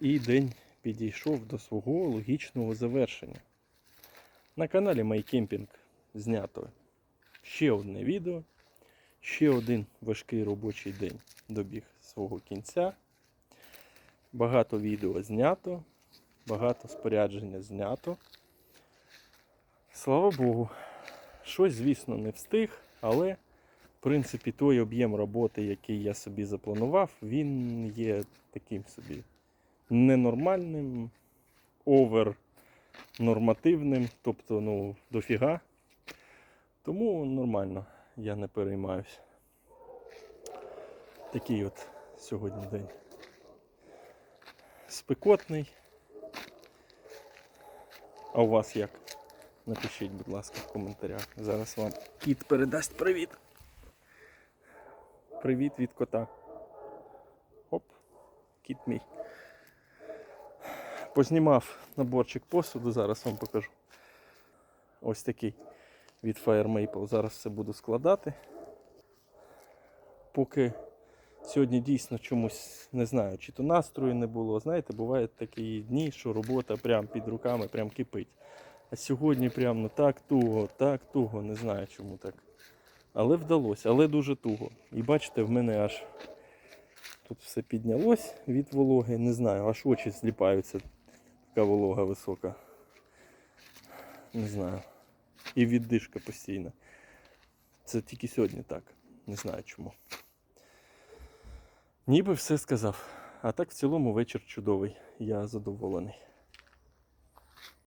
і день підійшов до свого логічного завершення. На каналі MyCamping знято ще одне відео, ще один важкий робочий день добіг свого кінця. Багато відео знято, багато спорядження знято. Слава Богу, щось, звісно, не встиг, але в принципі той об'єм роботи, який я собі запланував, він є таким собі ненормальним, овер нормативним, тобто ну, дофіга. Тому нормально, я не переймаюся. Такий от сьогодні день. Спекотний. А у вас як? Напишіть, будь ласка, в коментарях. Зараз вам кіт передасть привіт. Привіт від кота. Оп, кіт мій. Познімав наборчик посуду, зараз вам покажу. Ось такий від Fire Maple. Зараз все буду складати. Поки сьогодні дійсно чомусь не знаю, чи то настрою не було. Знаєте, бувають такі дні, що робота прям під руками прям кипить. А сьогодні прям ну так туго, так туго, не знаю чому так. Але вдалося, але дуже туго. І бачите, в мене аж тут все піднялось від вологи. Не знаю, аж очі зліпаються. Така волога висока. Не знаю. І віддишка постійна. Це тільки сьогодні так. Не знаю чому. Ніби все сказав. А так в цілому вечір чудовий. Я задоволений.